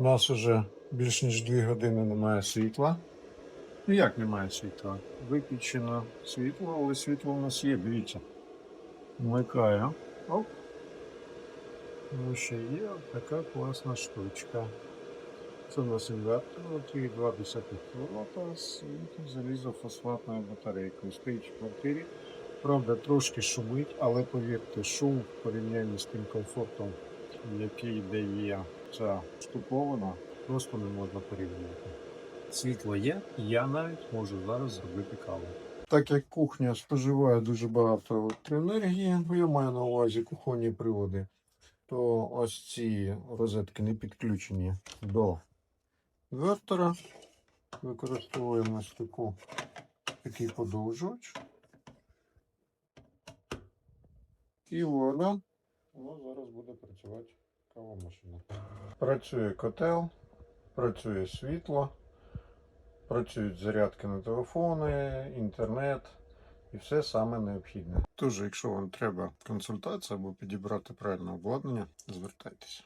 У нас вже більш ніж 2 години немає світла. Ну як немає світла? Виключено світло, але світло у нас є, дивіться. Вмикаю. Оп. Ну, ще є така класна штучка. Це у нас інвертор, 3,2 кВт з залізофосфатною батарейкою. Стоїть в квартирі. Правда, трошки шумить, але повірте, шум в порівнянні з тим комфортом, який де є ця штукована, просто не можна порівняти. Світло є, і я навіть можу зараз зробити каву. Так як кухня споживає дуже багато електроенергії, ну, я маю на увазі кухонні приводи, то ось ці розетки не підключені до інвертора. Використовуємо ось таку, такий подовжувач. І вода. Воно зараз буде працювати кавомашина. Працює котел, працює світло, працюють зарядки на телефони, інтернет і все саме необхідне. Тож, якщо вам треба консультація або підібрати правильне обладнання, звертайтеся.